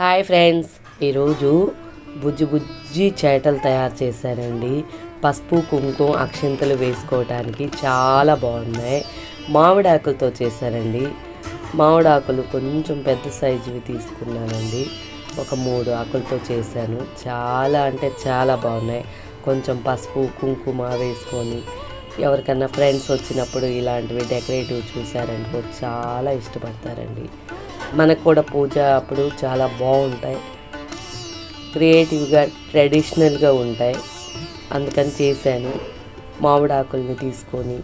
Hi friends. ఈరోజు బుజ్జి బుజ్జి చేటలు తయారు చేశానండి పసుపు కుంకుమ అక్షింతలు వేసుకోవడానికి చాలా బాగున్నాయి. మామిడాకులతో చేశానండి మామిడాకులు కొంచెం పెద్ద సైజువి తీసుకున్నానండి. ఒక మూడు ఆకులతో చేశాను. చాలా అంటే చాలా బాగున్నాయి. కొంచెం పసుపు కుంకుమ వేసుకొని ఎవరికన్నా ఫ్రెండ్స్ వచ్చినప్పుడు ఇలాంటివి డెకరేటివ్ చూసారనుకో చాలా ఇష్టపడతారండి. మనకు కూడా పూజ అప్పుడు చాలా బాగుంటాయి. క్రియేటివ్గా ట్రెడిషనల్గా ఉంటాయి. అందుకని చేశాను. మామిడాకుల్ని తీసుకొని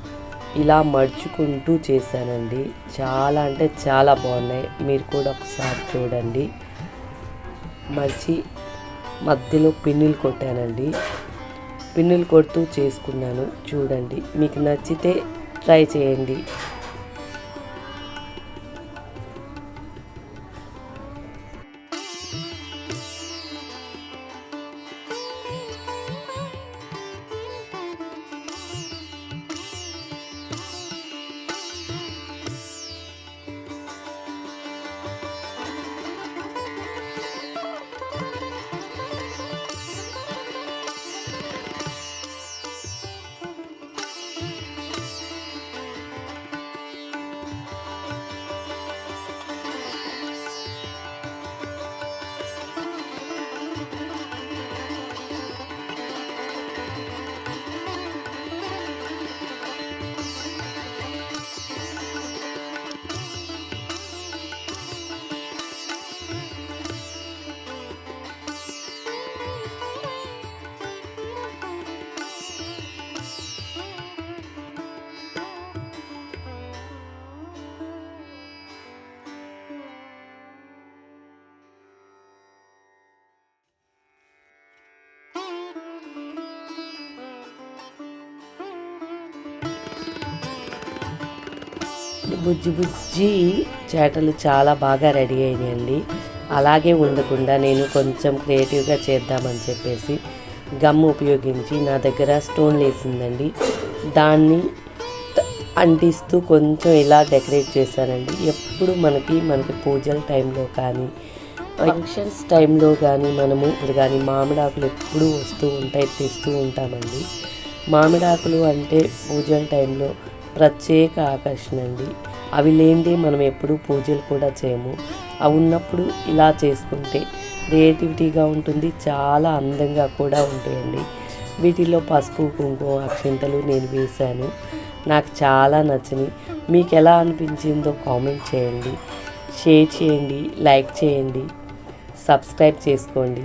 ఇలా మడుచుకుంటూ చేశానండి. చాలా అంటే చాలా బాగున్నాయి. మీరు కూడా ఒకసారి చూడండి. మర్చి మధ్యలో పిన్నులు కొట్టానండి. పిన్నులు కొడుతూ చేసుకున్నాను. చూడండి. మీకు నచ్చితే ట్రై చేయండి. బుజ్జి బుజ్జి చేటలు చాలా బాగా రెడీ అయినాయండి. అలాగే ఉండకుండా నేను కొంచెం క్రియేటివ్గా చేద్దామని చెప్పేసి గమ్ ఉపయోగించి నా దగ్గర స్టోన్ లేసిందండి. దాన్ని అంటిస్తూ కొంచెం ఇలా డెకరేట్ చేశానండి. ఎప్పుడు మనకి మనకి పూజల టైంలో కానీ ఫంక్షన్స్ టైంలో కానీ మనము ఇప్పుడు కానీ మామిడాకులు ఎప్పుడూ వస్తూ ఉంటాయి తెస్తూ ఉంటామండి. మామిడాకులు అంటే పూజల టైంలో ప్రత్యేక ఆకర్షణ అండి. అవి లేనిదే మనం ఎప్పుడూ పూజలు కూడా చేయము. అవి ఉన్నప్పుడు ఇలా చేసుకుంటే క్రియేటివిటీగా ఉంటుంది చాలా అందంగా కూడా ఉంటాయండి. వీటిలో పసుపు కుంకుమ అక్షింతలు నేను వేశాను. నాకు చాలా నచ్చినాయి మీకు ఎలా అనిపించిందో కామెంట్ చేయండి. షేర్ చేయండి లైక్ చేయండి సబ్స్క్రైబ్ చేసుకోండి.